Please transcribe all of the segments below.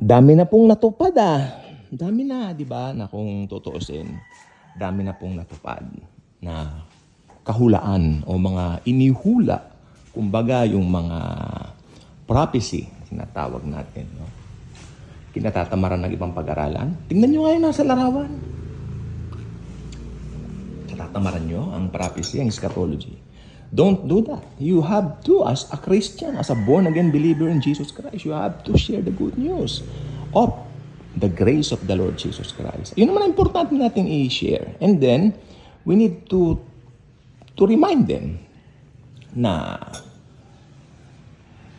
Dami na pong natupad ah. Dami na, di ba? Na kung tutuusin, dami na pong natupad na kahulaan o mga inihula. Kumbaga yung mga prophecy, sinatawag natin. No? Kinatatamaran ng ibang pag-aralan. Tingnan nyo ngayon nasa larawan. Katatamaran nyo ang prophecy, ang eschatology. Don't do that. You have to, as a Christian, as a born-again believer in Jesus Christ, you have to share the good news of the grace of the Lord Jesus Christ. Yun naman ang importante natin i-share. And then, we need to to remind them na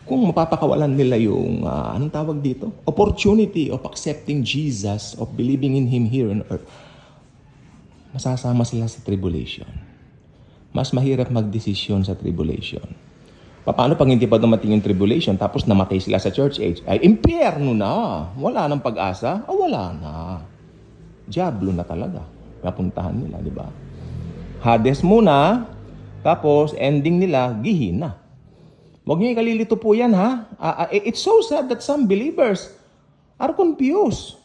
kung mapapakawalan nila yung, ah, anong tawag dito? Opportunity of accepting Jesus, of believing in Him here on earth, masasama sila sa tribulation. Mas mahirap magdesisyon sa tribulation. Paano pag hindi pa dumating yung tribulation tapos namatay sila sa church age? Ay, impyerno na. Wala nang pag-asa. O wala na. Diablo na talaga. Napuntahan nila, di ba? Hades muna, tapos ending nila, gihina. Huwag niyo ikalilito po yan, ha? Ah, ah, it's so sad that some believers are confused.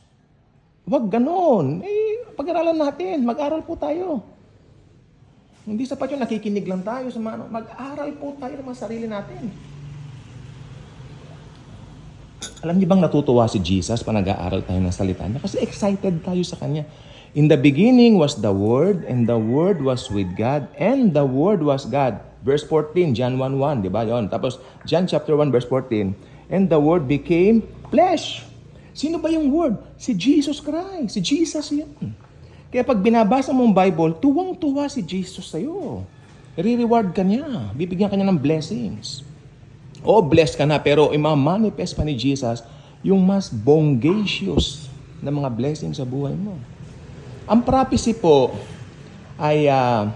Huwag ganon. Eh, pag-aralan natin. Mag-aral po tayo. Hindi sapat yung nakikinig lang tayo sa mga ano. Mag-aral po tayo ng mga sarili natin. Alam niyo bang natutuwa si Jesus pa nag-aaral tayo ng salita niya? Kasi excited tayo sa Kanya. In the beginning was the Word, and the Word was with God, and the Word was God. Verse 14, John 1.1, di ba yun? Tapos, John chapter 1, verse 14, and the Word became flesh. Sino ba yung Word? Si Jesus Christ. Si Jesus yun. Kaya pag binabasa mo ang Bible, tuwang-tuwa si Jesus sa'yo. Re-reward ka niya. Bibigyan ka niya ng blessings. O blessed ka na, pero ima-manifest pa ni Jesus yung mas bongacious na mga blessings sa buhay mo. Ang prophecy po ay ah,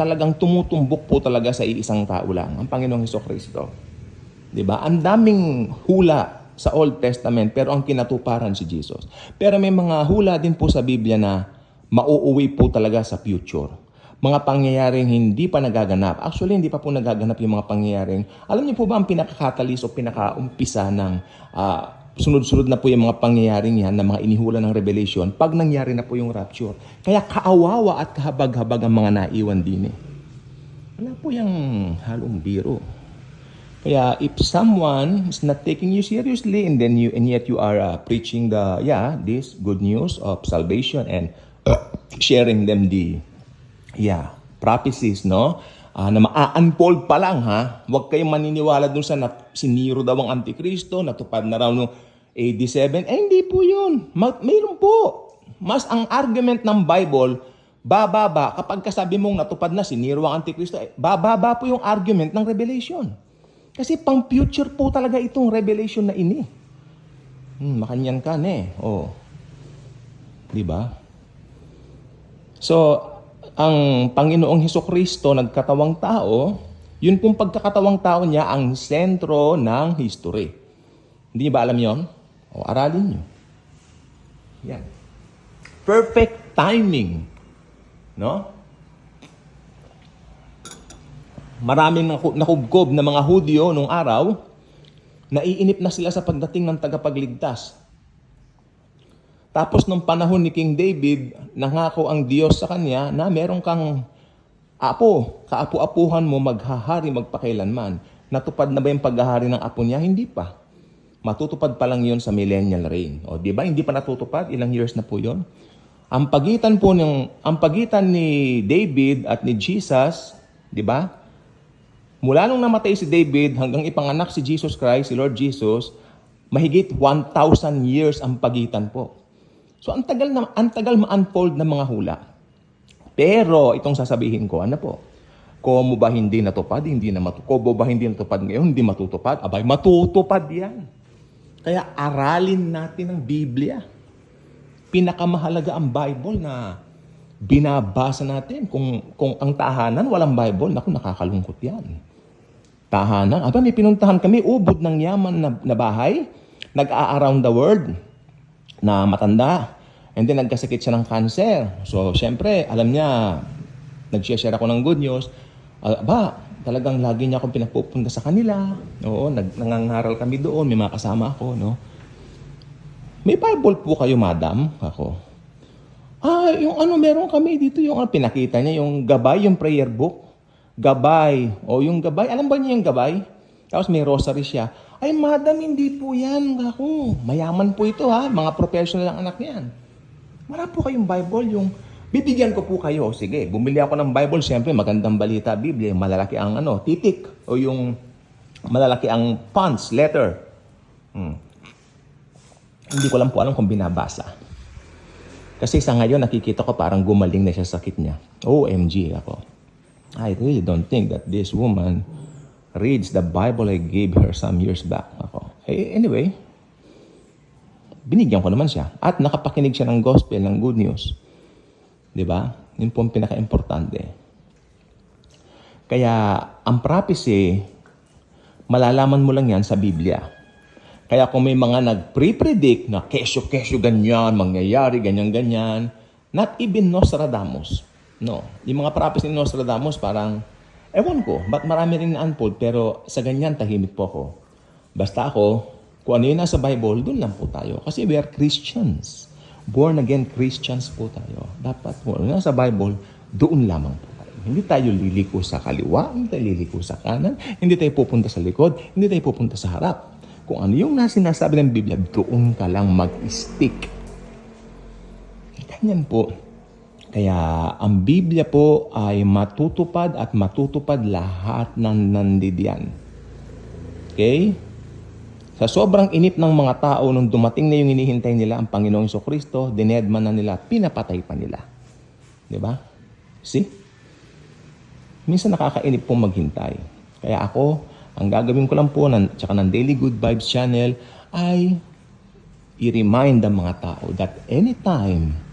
talagang tumutumbok po talaga sa iisang tao lang, ang Panginoong Heso Kristo. 'Di ba? Ang daming hula sa Old Testament pero ang kinatuparan si Jesus. Pero may mga hula din po sa Biblia na mauuwi po talaga sa future. Mga pangyayaring hindi pa nagaganap. Actually, hindi pa po nagaganap yung mga pangyayaring. Alam niyo po ba ang pinaka-catalyst o pinaka-umpisa ng ah, sunod-sunod na po yung mga pangyayaring yan na mga inihula ng Revelation pag nangyari na po yung rapture. Kaya kaawawa at kahabag-habag ang mga naiwan din eh. Wala po yung halong biro. Kaya if someone is not taking you seriously and then you and yet you are uh, preaching the yeah this good news of salvation and uh, sharing them the yeah prophecies no Ah, na maa-unfold pa lang ha huwag kayong maniniwala dun sa na, si Nero daw ang antikristo natupad na raw no AD 7 eh hindi po yun Ma- mayroon po mas ang argument ng Bible bababa kapag kasabi mong natupad na si Nero ang antikristo eh, bababa po yung argument ng Revelation kasi pang future po talaga itong revelation na ini. Hmm, makanyan ka na eh. Oh. 'Di ba? So, ang Panginoong Heso Kristo nagkatawang tao, yun pong pagkakatawang tao niya ang sentro ng history. Hindi niyo ba alam yon? O, aralin niyo. Yan. Perfect timing. No? maraming naku- nakubkob na mga Hudyo nung araw, naiinip na sila sa pagdating ng tagapagligtas. Tapos nung panahon ni King David, nangako ang Diyos sa kanya na meron kang apo, kaapu-apuhan mo maghahari magpakailanman. Natupad na ba yung paghahari ng apo niya? Hindi pa. Matutupad pa lang yon sa millennial reign. O, di ba? Hindi pa natutupad. Ilang years na po yon. Ang pagitan po ng ang pagitan ni David at ni Jesus, di ba? Mula nung namatay si David hanggang ipanganak si Jesus Christ, si Lord Jesus, mahigit 1,000 years ang pagitan po. So ang tagal na ang tagal ma-unfold ng mga hula. Pero itong sasabihin ko, ano po? Komo ba hindi natupad? Hindi na matupad. Kobo ba hindi natupad ngayon? Hindi matutupad? Abay, matutupad yan. Kaya aralin natin ang Biblia. Pinakamahalaga ang Bible na binabasa natin. Kung, kung ang tahanan walang Bible, naku, nakakalungkot yan tahanan. Aba, may pinuntahan kami, ubod ng yaman na, na bahay. Nag-a-around the world na matanda. And then nagkasakit siya ng cancer. So, syempre, alam niya, nag-share ako ng good news. Aba, talagang lagi niya akong pinapupunta sa kanila. Oo, nag, nangangaral kami doon, may mga kasama ako, no? may Bible po kayo, madam? Ako, ah, yung ano, meron kami dito, yung ano, pinakita niya, yung gabay, yung prayer book. Gabay. O yung gabay, alam ba niya yung gabay? Tapos may rosary siya. Ay, madam, hindi po yan. Ako, mayaman po ito ha. Mga professional ang anak niyan. Wala po kayong Bible, yung bibigyan ko po kayo. Sige, bumili ako ng Bible, siyempre magandang balita, Biblia, malalaki ang ano, titik o yung malalaki ang fonts, letter. Hmm. Hindi ko lang po alam kung binabasa. Kasi sa ngayon, nakikita ko parang gumaling na siya sa sakit niya. OMG ako. I really don't think that this woman reads the Bible I gave her some years back. Ako. Eh, anyway, binigyan ko naman siya. At nakapakinig siya ng gospel, ng good news. Di ba? Yun po ang pinaka-importante. Kaya, ang prophecy, malalaman mo lang yan sa Biblia. Kaya kung may mga nag-pre-predict na kesyo-kesyo ganyan, mangyayari, ganyan-ganyan, not even Nostradamus. No. Yung mga prophecy ni Nostradamus parang, ewan ko, ba't marami rin na-unfold, pero sa ganyan tahimik po ako. Basta ako, kung ano yun nasa Bible, doon lang po tayo. Kasi we are Christians. Born again Christians po tayo. Dapat po, ano nasa Bible, doon lamang po tayo. Hindi tayo liliko sa kaliwa, hindi tayo liliko sa kanan, hindi tayo pupunta sa likod, hindi tayo pupunta sa harap. Kung ano yung sinasabi ng Biblia, doon ka lang mag-stick. Ganyan po. Kaya ang Biblia po ay matutupad at matutupad lahat ng nandidiyan. Okay? Sa sobrang inip ng mga tao nung dumating na yung hinihintay nila ang Panginoong Iso Kristo, dinedman na nila, pinapatay pa nila. Di ba? See? Minsan nakakainip pong maghintay. Kaya ako, ang gagawin ko lang po, ng, tsaka ng Daily Good Vibes Channel, ay i-remind ang mga tao that anytime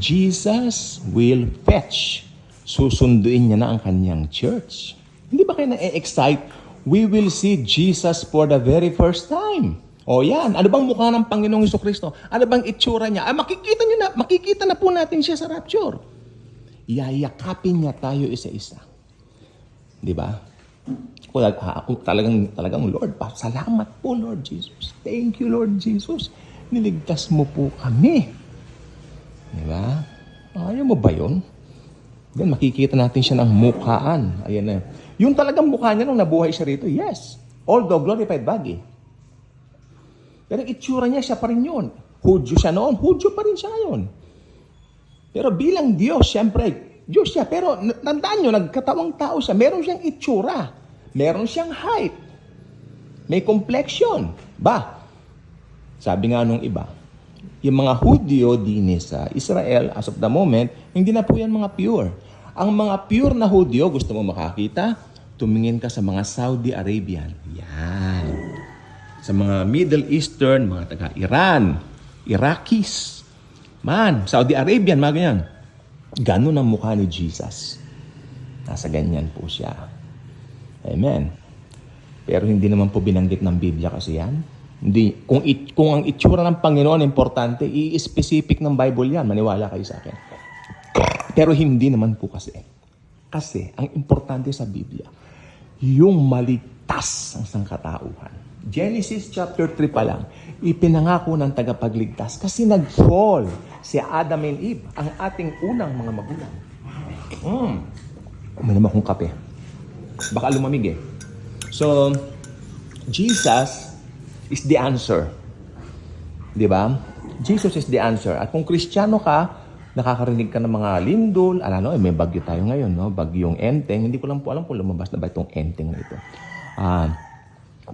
Jesus will fetch, susunduin niya na ang kanyang church. Hindi ba kayo na-excite? We will see Jesus for the very first time. O yan, ano bang mukha ng Panginoong Iso Kristo? Ano bang itsura niya? Ah, makikita niyo na, makikita na po natin siya sa rapture. Yayakapin niya tayo isa-isa. Di ba? Ako, ako talagang, talagang, Lord, salamat po, Lord Jesus. Thank you, Lord Jesus. Niligtas mo po kami. Di ba? Ayaw mo ba yun? Then makikita natin siya ng mukhaan. Ayan na. Yung talagang mukha niya nung nabuhay siya rito, yes. Although glorified body. Pero itsura niya, siya pa rin yun. Hudyo siya noon, Hudyo pa rin siya ngayon. Pero bilang Diyos, siyempre, Diyos siya. Pero tandaan nyo, nagkatawang tao siya. Meron siyang itsura. Meron siyang height. May complexion. Ba? Sabi nga nung iba, yung mga Hudyo din sa Israel, as of the moment, hindi na po yan mga pure. Ang mga pure na Hudyo, gusto mo makakita, tumingin ka sa mga Saudi Arabian. Yan. Sa mga Middle Eastern, mga taga-Iran, Iraqis, man, Saudi Arabian, mga ganyan. Ganun ang mukha ni Jesus. Nasa ganyan po siya. Amen. Pero hindi naman po binanggit ng Biblia kasi yan. Hindi, kung, it, kung ang itsura ng Panginoon importante, i-specific ng Bible yan. Maniwala kayo sa akin. Pero hindi naman po kasi. Kasi, ang importante sa Biblia, yung maligtas ang sangkatauhan. Genesis chapter 3 pa lang, ipinangako ng tagapagligtas kasi nag-fall si Adam and Eve, ang ating unang mga magulang. Mm. Uminom akong kape. Baka lumamig eh. So, Jesus is the answer. Di ba? Jesus is the answer. At kung kristyano ka, nakakarinig ka ng mga lindol, ano, eh, may bagyo tayo ngayon, no? Bagyong enteng. Hindi ko lang po alam kung lumabas na ba itong enteng na ito. Ah,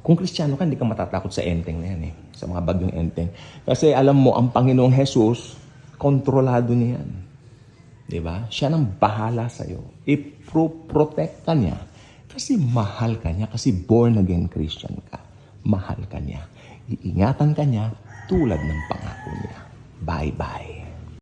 kung kristyano ka, hindi ka matatakot sa enteng na yan eh. Sa mga bagyong enteng. Kasi alam mo, ang Panginoong Jesus, kontrolado niya yan. Di ba? Siya nang bahala sa'yo. I-protect ka niya. Kasi mahal ka niya. Kasi born again Christian ka. Mahal ka niya. Iingatan ka niya tulad ng pangako niya. Bye-bye.